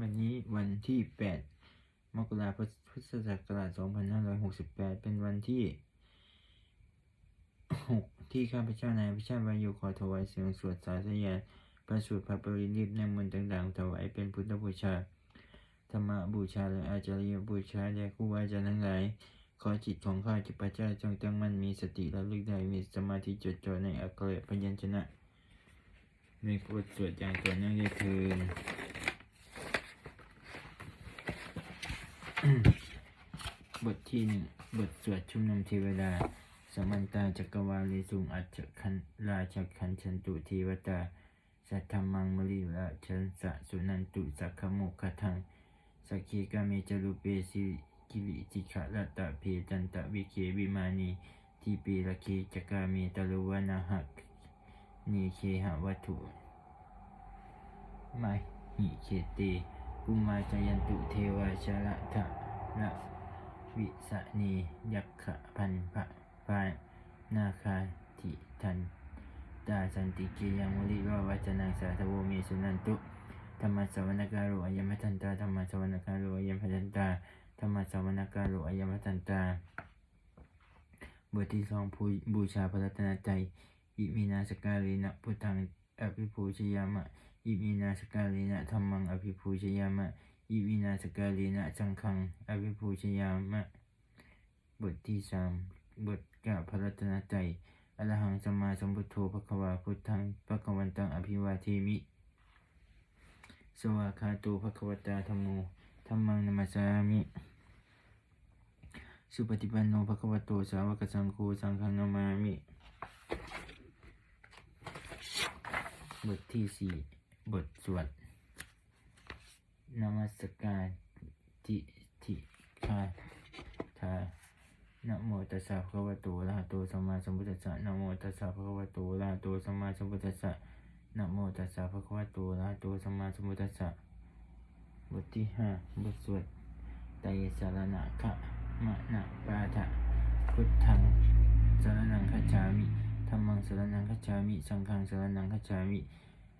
วันนี้วันที่ 8 มกราคม พุทธศักราช 2568 เป็นวันที่ 6 ที่ข้าพเจ้านายพิชาติวายุขอถวายเสียงสวดสาธยายประสูตรพระปรินิพนมนต์ต่างๆ ถวายเป็นพุทธบูชา ธรรมบูชาและอาจารย์บูชาแด่ครูอาจารย์ทั้งหลาย ขอจิตของข้าพเจ้าจงตั้งมั่นมีสติและลึกได้มีสมาธิจดจ่อในอักขระพยัญชนะมีบทสวดอย่างต่อเนื่องได้คืน บทที่หนึ่งบทสวดชุมนุมเทวดา สมันตาจักรวาลีสุงอัจฉคันราชคันชันตุเทวตา สัทธมมังมลิละชันสะสุนันตุสักขโมคทังสักขีกาเมจรุเปสิกิริจิขะรัตะเพจันตะวิเควิมานีทีปีละเคจกาเมตะลุวนาหักนีเคหะวัตถุมาหิเคเตกุมาจยันตุเทวาชละทะ ละวิสนียักขะพันพะพานาคาทิทันตาสันติเกยังมุลิวาวาจนังสาธโวเมสุนันตุธรรมสวรรการโรอายมทันตาธรรมสวรรการโรอายมทันตาธรรมสวรรการโรอายมทันตาบทที่สองผู้บูชาพระรัตนตรัยอิมินาสการินะพุทธังอภิปูชยามะอิมินาสการินะธรรมังอภิปูชยามะ อิมินาสการินะสังฆังอภิปูชยามะ บทที่สามบทกล่าพระรัตนตรัยอรหังสมมาสมพุทโธภควาพุทธังภควันตังอภิวาเทมิ สวากขาโตภควตาธรรมโมธัมมังนมสสามิ สุปฏิปันโนภควโตสาวกสังโฆสังฆังนามามิ บทที่สี่บทสวด นมัสการทิทิคาทานะโมตัสสะภะคะวะโตอะระหะโตสัมมาสัมพุทธัสสะนะโมตัสสะภะคะวะโตอะระหะโตสัมมาสัมพุทธัสสะนะโมตัสสะภะคะวะโตอะระหะโตสัมมาสัมพุทธัสสะบทที่ห้าบทสวดไตรสารณะขะมะนะปาทะพุทธังสารนังคัจฉามิธัมมังสารนังคัจฉามิ สังฆังสารนังคัจฉามิ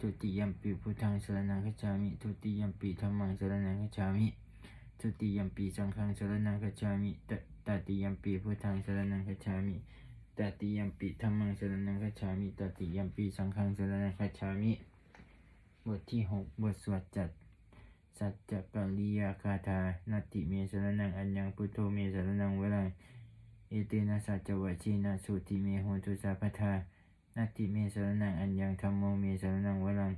ทุติยมปิพุทธังสรนังคัจฉามิทุติยมปิธัมมังสรนังคัจฉามิทุติยมปีสังฆังสรนังคัจฉามิตตติยมปีพุทธังสรนังคัจฉามิตติยมปีธัมมังสรนังคัจฉามิตติยมปีสังฆังสรนังคัจฉามิบทที่หกบทสวดจัดสัจจกริยาคาถานาติเมสรนังอัญญังพุทโธเมสรนังเวลังเอเตนะสัจจวัชีนะสุติเมโหตุสาพทา นาติเมสรนังอัญญังธรรมโมเมสรนังวลัง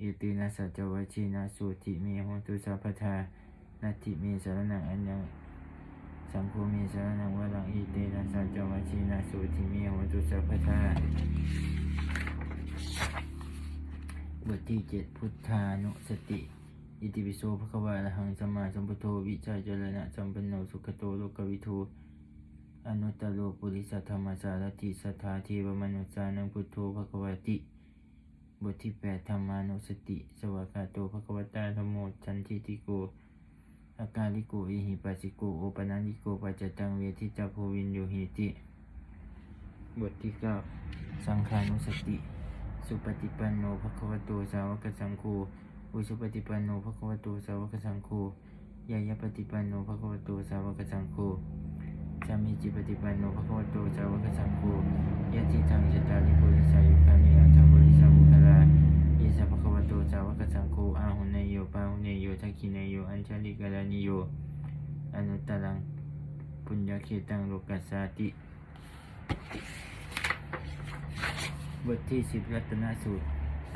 อเตนะสัจวัชีนะสุติเมโหตุสาพทานาทิเมสารนังอัญญังสังโฆเมสารนังวรังอิเตนะสัจวัชีนาสุทิเมหตุสัพพทาบทที่เจ็ดพุทธานุสติอิติปิโสภควาอะระหังสมาสัมพุทโธวิจารณะสัมปันโนสุขโตโลกวิทู อนุตตโลปุริสธรรมสารติสัทาเทวมนุสานังพุทโธภควติ บทที่แปดธรรมานุสติ สวากาโตภควตาธรรมโมจันทิติโกอาการลิโกอิหิปัสสิโกโอปนันลิโกปัจจตังเวทิจาโพวินโยหิติ บทที่เก้าสังขานุสติ สุปฏิปันโนภควโตสาวกสังโฆอุสุปฏิปันโนภควโตสาวกสังโฆยายาปฏิปันโนภควโตสาวกสังโฆ สามีจิปฏิปันโนภควโตสาวกสังโฆยะติทังจตาริปุริสายุคานิอัตถบุริสามุคลาอิสะภะคะวะโตสาวกสังโฆอาหุเนโยปาหุเนโยทักขิเนโยอัญชลิกาลานิโยอนุตตรังปุญญาเขตังโลกัสสาติบทที่สิบรัตนสูตร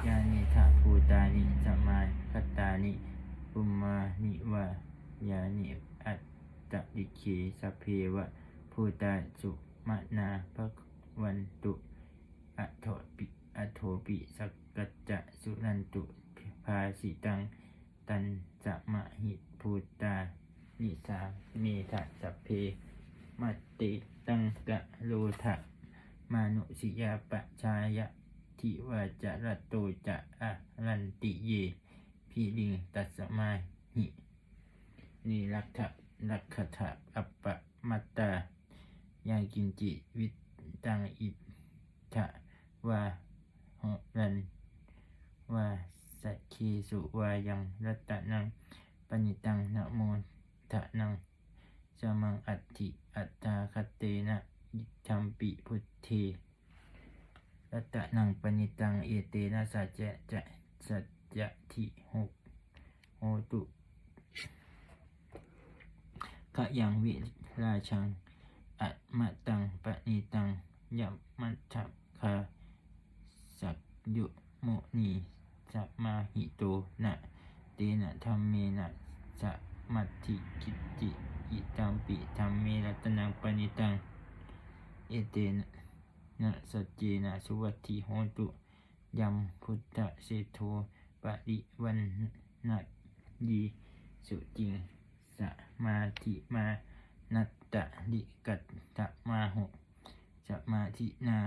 ยานิทาภูตานิสมาคตานิปุมานิวายานิ ตตลิเคสัพเพวะภูตาสุมานาภวันตุอโถปิอโถปิสักกัจจะสุนันตุภาสิตัง ตันจะมะหิภูตานิสาเมทะสัพเพมัตติตังกะโลทะมานุสิยาปะชายะทิวาจารโตจะอะรันติเยพิลิงตัสมาหินิรักขะ รักขะทะอัปปะมัตตายากินจิวิตตังอิทะวาหรันวาสัคีสุวายังรัตนังปณิตังนะโมทะนังสมังอัตถิอัตตาคเตนะยิธัมปิพุทเทรัตนังปณิตังเอเตนะสัจจะจะสัจจะทิหกโหตุะยังวิราชังอัตมะตังปณิตังยัมมัทธคาสักยุโมนีสัมมาหิโตนะเตนะธรรมเมนะสัมัตถิกิจจิอิตัมปิธรรมเมรัตนังปณิตังเอเตนะนะสัจเจนะสุวัตถิโหตุยัมพุทธเสโทปริวันนัยีสุจิงส มาธิมานัตตะลิกัตตะมาหุสมาธินา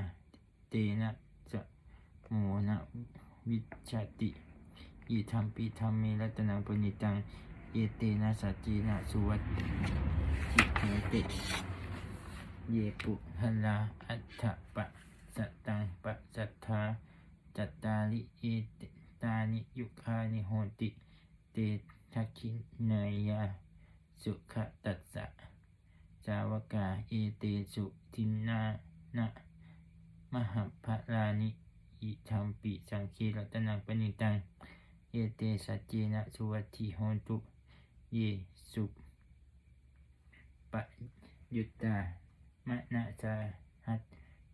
เตนะสะโมนะวิชชติอิธรรมปิธรรมเมรัตนังปณิตังเอเตนะสัจเจนะสุวัตถิเทเตเยปุหลาอัฏฐปะสัตตังปะสัทธาจัตตาลิเอเตตานิยุคานิโหติ เตทักขินเนยยา สุขตัสสะสาวกาเอเตสุทินนานะมหัพพลานิอิธรรมปิสังคีรัตนังปณิตัง เอเตสัจเจนะสุวัติโหตุเยสุปยุตตามะนะสาหัต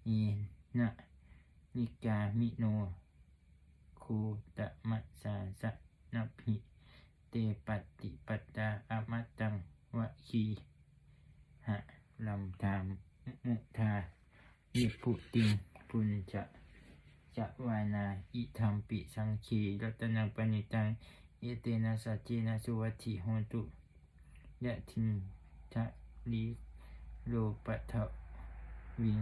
เยนะนิกามิโนคูตะมะสาสะนัพพิ เตปฏิปตาอมตตังวะคีหะลัมธามมุทายิปุติงปุญจะจะวานาอิธรรมปิสังคีรัตนังปณิตังเอเตนะสัจเจนะสุวัติโหตุยะทินทะลิโลปัทะวิง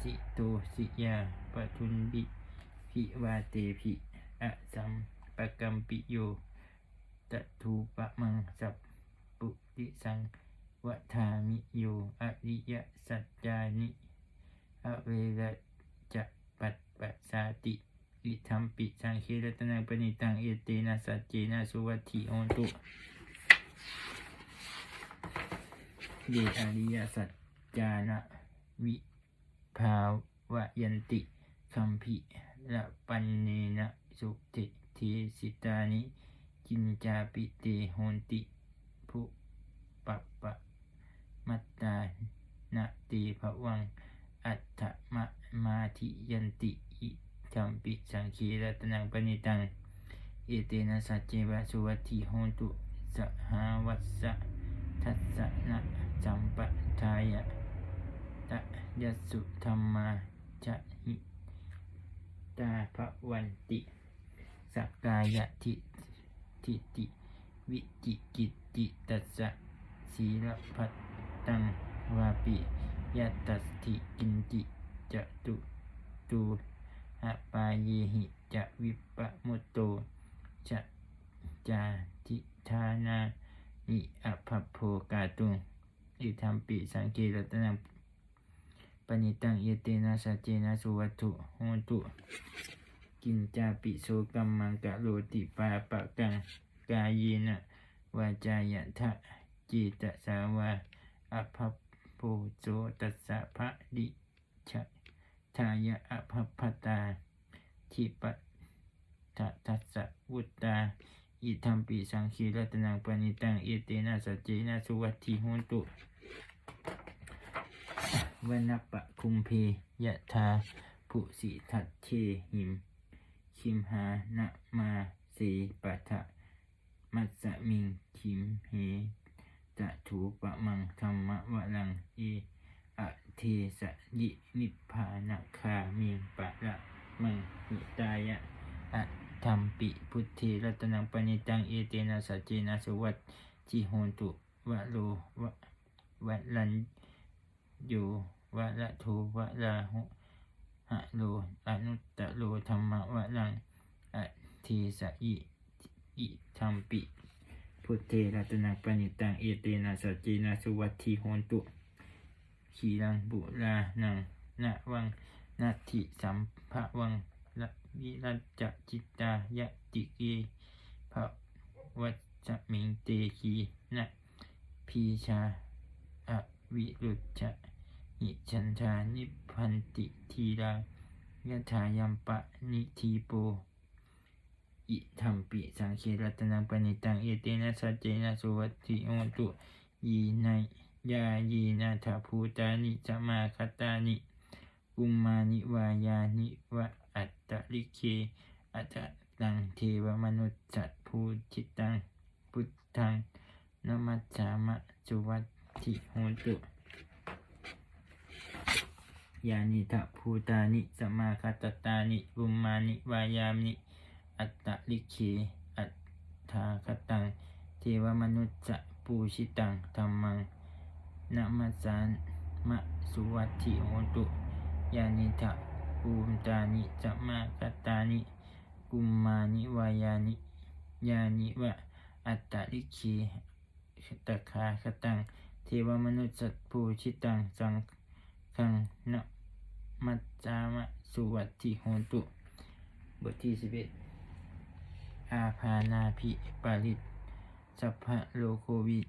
สิโตสิยาปทุนบิพิวาเตพิอะสัม ปะกัมปิโยตทูปะมังสัพปุติสังวัฏามิโยอริยสัจจานิอเวระจะปัตปัสสาติอิธรรมปิสังเครตนังปณิตังเอเตนะสัจเจนะสุวัติโหนตุเยอริยสัจจานะวิภาวะยันติคัมภิละปันเนนะสุติ ทสิตานิจินจาปิเตโหนติภุปะปะมัตตานาตีภวัง อัตถมะมาธิยันติอิจัมปิสังคีรัตนังปณิตัง เอเตนะสัจเจวะสุวัติโหตุสหาวัสสะทัสสะนะจัมปะทายะตะยัสสุธรรมาจะหิตาภวันติ สกกายะทิทิติวิจิกิตติตัสสะศีลพัตตังวาปิยัตตัสถิกินจิจะตุตูอปาเยหิจะวิปะมุตโตจะจาทิธานานิอภพโภกาตุงอิธรรมปิสังเกรัตนังปณิตังเยเตนะสัจเจนะสุวัตถุโหตุ กินจาปิโสกัมมังกะโรติปาปะกังกายเยนะวาจายะทะจิตตสาวาอภัพโพโสตัสสะภะดิชะทายะอภัพพตาทิปะทะทัสสะวุตตาอิธรรมปิสังคีรัตนังปณิตังเอเตนะสัจเจนะสุวัตถิโหนตุวนปะคุมเพยะธาภุสิทัตเทหิม คิมหานะมาสีปะทะมัสสะมิงคิมเหจะถูปะมังธรรมะวะลังเออะเทสยินิพพานะคามิงปะละมังหิตายะอะธรรมปิพุทธิรัตนังปณิตังเอเตนะสัจเจนะสวัตจิโหนตุวะโลวะวะลันโยวะละโทวะลาหุ หะโลอนุตตะโลธรรมะวะลังอะเทสะยิอิธรรมปิ พุทเทรัตนังปณิตังเอเตนะสัจเจนะสุวัตถิโหนตุขีรังบุรานังนะวังนาทิสัมภะวังละวิรัจจจิตายะติเกภะวัจจมิงเตคีนะพีชาอวิรุจจะ หิฉันทานิพันติทีรายะถายัมปะนิทีโป อิธัมปิสังเครัตนังปณิตังเอเตนะสัจเจนะสุวัตถิโหตุยีนายายีนาถาภูตานิจะมาคตานิกุมมานิวายานิวะอัตตลิเคอัตตังเทวมนุษย์จัตภูจิตังพุทธังนมัจจามะสุวัตถิโหตุ ยานิถาภูตานิสมาคตตานิกุมมานิวายามิอัตตลิเคอัตถาคตัง เทวมนุษย์ปูชิตังธรรมังนะมัสานมะสุวัติโหตุยานิทะภูมิตานิจะมาคตานิกุมมานิวายานิยานิวะอัตตลิเคตคาคตัง เทวมนุษย์ปูชิตังสังขัง นะมัจจามะสุวัตถิโหตุ บทที่สิบเอ็ดอาพานาภิปาริตสัพพะโลโควิ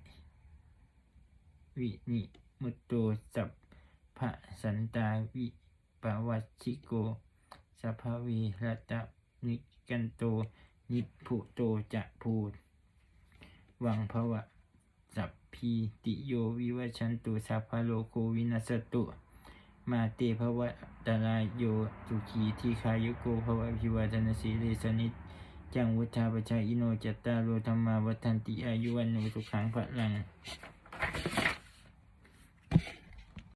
วินิมุตโตสัพพะสันตาวิปวัชิโกสัพพวีรัตนิกันโต นิพพุโตจะพูดวังภวะสัพพีติโยวิวัชันตุสัพพะโลโควินัสตุ มาเตภวะตรายโยสุขีทีคายุโกภวะพิวัตนสีเลสนิจจังวุฒาปชาอิโนจัตตาโรธรรมาวัฏันติอายุวันโนสุขังพระลัง